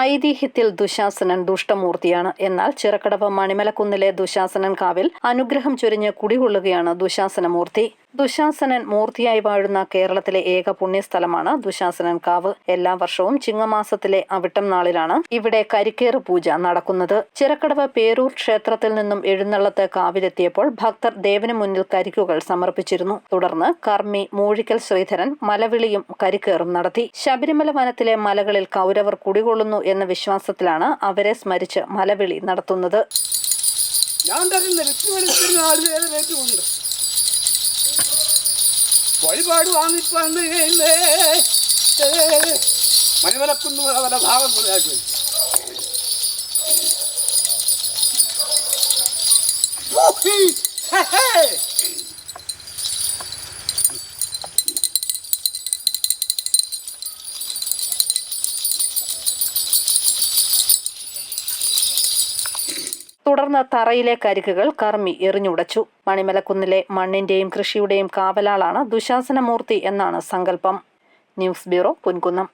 ഐതിഹ്യത്തിൽ ദുശാസനൻ ദുഷ്ടമൂർത്തിയാണ്. എന്നാൽ ചിറക്കടവ് മണിമലക്കുന്നിലെ ദുശാസനൻ കാവിൽ അനുഗ്രഹം ചൊരിഞ്ഞ് കുടികൊള്ളുകയാണ് ദുശാസനമൂർത്തി. ദുശാസനൻ മൂർത്തിയായി വാഴുന്ന കേരളത്തിലെ ഏക പുണ്യസ്ഥലമാണ് ദുശാസനൻ കാവ്. എല്ലാ വർഷവും ചിങ്ങമാസത്തിലെ അവിട്ടം നാളിലാണ് ഇവിടെ കരിക്കേറ് പൂജ നടക്കുന്നത്. ചിറക്കടവ് പേരൂർ ക്ഷേത്രത്തിൽ നിന്നും എഴുന്നള്ളത്ത് കാവിലെത്തിയപ്പോൾ ഭക്തർ ദേവന് മുന്നിൽ കരിക്കുകൾ സമർപ്പിച്ചിരുന്നു. തുടർന്ന് കർമ്മി മൂഴിക്കൽ ശ്രീധരൻ മലവിളിയും കരിക്കേറും നടത്തി. ശബരിമല വനത്തിലെ മലകളിൽ കൗരവർ കുടികൊള്ളുന്നു എന്ന വിശ്വാസത്തിലാണ് അവരെ സ്മരിച്ച് മലവിളി നടത്തുന്നത്. ഞാൻ തരുന്ന വഴിപാട് വാങ്ങിപ്പന്ന് മണിമലക്കുന്നു പല ഭാഗങ്ങളായിട്ട് വരും ഓഹി! ഹേ, ഹേ! തുടർന്ന് തറയിലെ കരിക്കുകൾ കർമ്മി എറിഞ്ഞുടച്ചു. മണിമലക്കുന്നിലെ മണ്ണിന്റെയും കൃഷിയുടെയും കാവലാളാണ് ദുശാസനമൂർത്തി എന്നാണ് സങ്കല്പം. News bureau Ponkunnam.